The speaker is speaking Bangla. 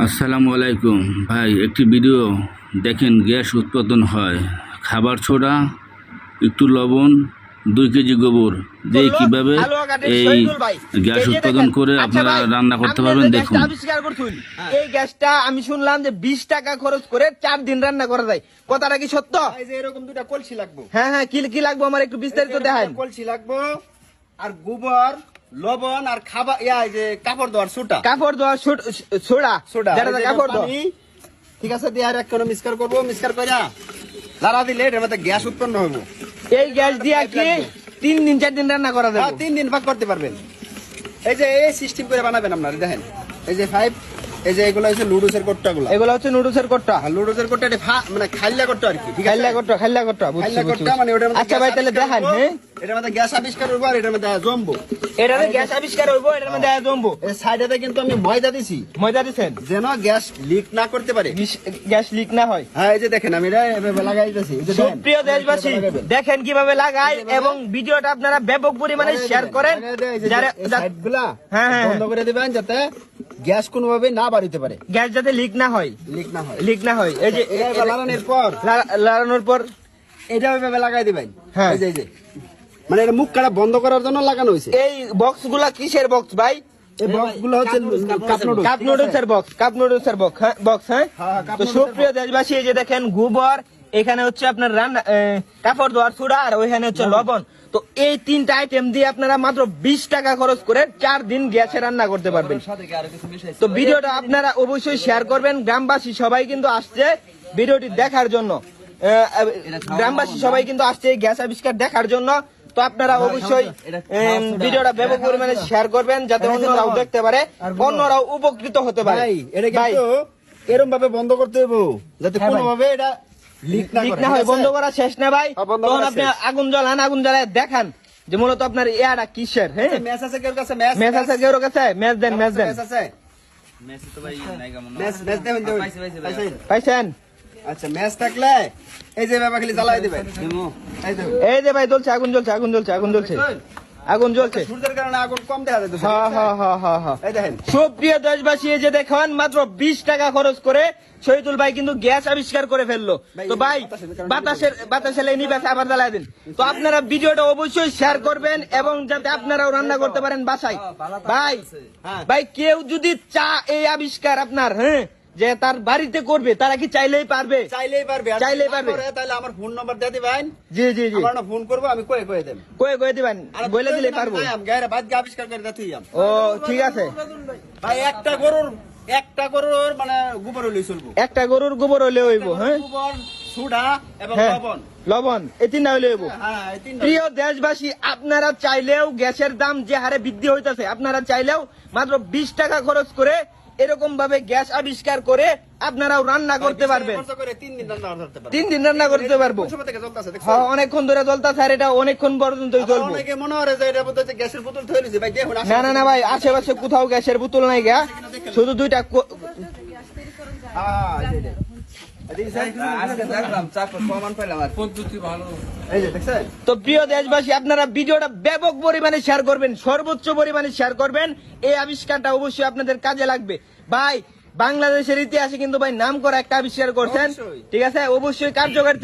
আসসালামু আলাইকুম। ভাই একটি ভিডিও দেখেন গ্যাস উৎপাদন হয়। খাবার ছোড়া একটু লবণ দুই কেজি গোবর। দিয়ে কীভাবে এই গ্যাস উৎপাদন করে আপনারা রান্না করতে পারবেন? দেখুন। এই গ্যাসটা আমি শুনলাম যে বিশ টাকা খরচ করে চার দিন রান্না করা যায়। কথাটা কি সত্য? এরকম দুটা কলসি লাগবো। হ্যাঁ হ্যাঁ কি কি লাগবে আমার একটু বিস্তারিত দুটা কলসি লাগবো আর গোবর লবণ আর খাবার ইয়া যে কাপড় দেওয়ার সুটা কাপড় দেওয়া ছোড়া সুটা কাপড় দেওয়া ঠিক আছে দিয়ে আর এক কোনো মিসকার করব। মিসকার কইরা লারা দিলে এটার মধ্যে গ্যাস উৎপন্ন হব এই গ্যাস দিয়া কি তিন দিন চার দিন রান্না করা হ্যাঁ, যাবে তিন দিন ভাগ করতে পারবেন। এই যে এই সিস্টেম করে বানাবেন আপনারা দেখেন। এই যে ফাইভ এই যে এগুলো হচ্ছে লুডুসের কোট্টা গুলো এগুলো হচ্ছে নুডলসের কোট্টা। লুডুসের কোট্টা এটা মানে খাইলা কোট্টা আর কি খাইলা কোট্টা খাইলা কোট্টা খাইলা কোট্টা মানে মধ্যে আচ্ছা ভাই তাহলে দেখান হ্যাঁ? এটার মধ্যে গ্যাস আবিষ্কার করব আর এটার মধ্যে জমবো। এটাতে গ্যাস আবিষ্কার হইব এটার মধ্যে জমবো। এই সাইডে কিন্তু আমি ময়দা দিছি। মজা দিছেন? যেন গ্যাস লিক না করতে পারে। গ্যাস লিক না হয়। হ্যাঁ এই যে দেখেন আমি এটা এভাবে লাগাই দিতেছি। দেখেন। সুপ্রিয় দেশবাসী দেখেন কীভাবে লাগায় এবং ভিডিওটা আপনারা ব্যাপক পরিমাণে শেয়ার করেন। লাগাই যারা সাইডগুলা হ্যাঁ, হ্যাঁ, বন্ধ করে দিবেন যাতে গ্যাস কোনোভাবে না বাড়িতে পারে। গ্যাস যাতে লিক না হয়। লিক না হয়। লিক না হয়। এই যে লাগানোর পর লাগানোর পর এটা ওইভাবে লাগাই দিবেন। হ্যাঁ। এই যে। মানে এটা মুখ কাটা বন্ধ করার জন্য লাগানো হয়েছে। এই বক্সগুলা কিসের বক্স ভাই? এই বক্সগুলো হচ্ছে কাপ নুডলস কাপ নুডলসের বক্স কাপ নুডলসের বক্স হ্যাঁ বক্স হ্যাঁ? হ্যাঁ, কাপ তো সুপ্রিয় দেশবাসী এই যে দেখেন গোবর এখানে হচ্ছে আপনার রান্না কাপড় ধোয়ার চূড়া আর ওইখানে হচ্ছে লবণ। তো এই তিনটা আইটেম দিয়ে আপনারা মাত্র বিশ টাকা খরচ করে চার দিন গ্যাসে রান্না করতে পারবেন। তো ভিডিওটা আপনারা অবশ্যই শেয়ার করবেন। গ্রামবাসী সবাই কিন্তু আসছে ভিডিওটি দেখার জন্য। গ্রামবাসী সবাই কিন্তু আসছে এই গ্যাস আবিষ্কার দেখার জন্য। তো আপনারা অবশ্যই ভিডিওটা ব্যাপক পরিমাণে শেয়ার করবেন যাতে অন্যরাও দেখতে পারে অন্যরাও উপকৃত হতে পারে। ভাই এটা কিন্তু এরকম ভাবে বন্ধ করতে হবে যাতে হ্যাঁ, ভাই। কোনোভাবে এটা লিক না ঠিক করে। না হয়। বন্ধ করা শেষ না ভাই। হ্যাঁ, তখন আপনি আগুন জ্বালান আগুন জ্বালায় দেখান যে মূলত আপনার ইয়াটা কিসের হ্যাঁ? ম্যাচ আছে কেউ কাছে? ম্যাচ ম্যাচ আছে কেউ কাছে? ম্যাচ দেন ম্যাচ দেন। ম্যাচ আছে? ম্যাচ ম্যাচ পাইছেন? আচ্ছা ম্যাচ থাকলে এই যে খালি জ্বালাই এই যে ভাই জ্বলছে আগুন জ্বলছে আগুন জ্বলছে আগুন জ্বলছে। আগুন জ্বলছে। সূর্যের কারণে আগুন কম দেখা যাচ্ছে হ্যাঁ হ্যাঁ হ্যাঁ হ্যাঁ হ্যাঁ এই দেখেন। সুপ্রিয় দেশবাসী এই যে দেখেন মাত্র বিশ টাকা খরচ করে শহীদুল ভাই কিন্তু গ্যাস আবিষ্কার করে ফেলল। তো ভাই বাতাসের বাতাসে লেনি ব্যাস আবার জ্বালাই দিন। তো আপনারা ভিডিওটা অবশ্যই শেয়ার করবেন এবং যাতে আপনারাও রান্না করতে পারেন বাসায়। ভাই হ্যাঁ। ভাই কেউ যদি চা এই আবিষ্কার আপনার হ্যাঁ যে তার বাড়িতে করবে তারা কি চাইলেই পারবে? চাইলেই পারবে। চাইলেই পারবে। তাহলে আমার ফোন নাম্বার দিয়ে দিবেন। জি জি জি। আমার ফোন করব আমি কয়ে কয়ে দেব। কয়ে কয়ে দিবেন। বলে দিলেই পারব। গায়ের বাদ দিয়ে আবিষ্কার করে দিতে। ও ঠিক আছে। ভাই একটা গরুর একটা গরুর মানে গোবর হইলেই চলবো। একটা গরুর গোবর হলে হইব হ্যাঁ? গোবর সুডা এবং হ্যাঁ। লবণ। লবণ এই তিনটা হলে হইব। হ্যাঁ এই তিনটা। প্রিয় দেশবাসী আপনারা চাইলেও গ্যাসের দাম যে হারে বৃদ্ধি হইতাছে আপনারা চাইলেও মাত্র বিশ টাকা খরচ করে এরকম ভাবে গ্যাস আবিষ্কার করে আপনারাও রান্না করতে পারবেন। তিন দিন রান্না করতে পারবেন। তিন দিন রান্না করতে পারব? হ্যাঁ অনেকক্ষণ ধরে জলতা আর এটা অনেকক্ষণ পর্যন্ত মনে হয় না না না ভাই আশেপাশে কোথাও গ্যাসের বোতল নাই গা। শুধু দুইটা তো প্রিয় দেশবাসী আপনারা ভিডিওটা ব্যাপক পরিমাণে শেয়ার করবেন সর্বোচ্চ পরিমাণে শেয়ার করবেন। এই আবিষ্কারটা অবশ্যই আপনাদের কাজে লাগবে। ভাই বাংলাদেশের ইতিহাসে কিন্তু ভাই নাম করা একটা আবিষ্কার করছেন। ঠিক আছে? অবশ্যই কার্যকর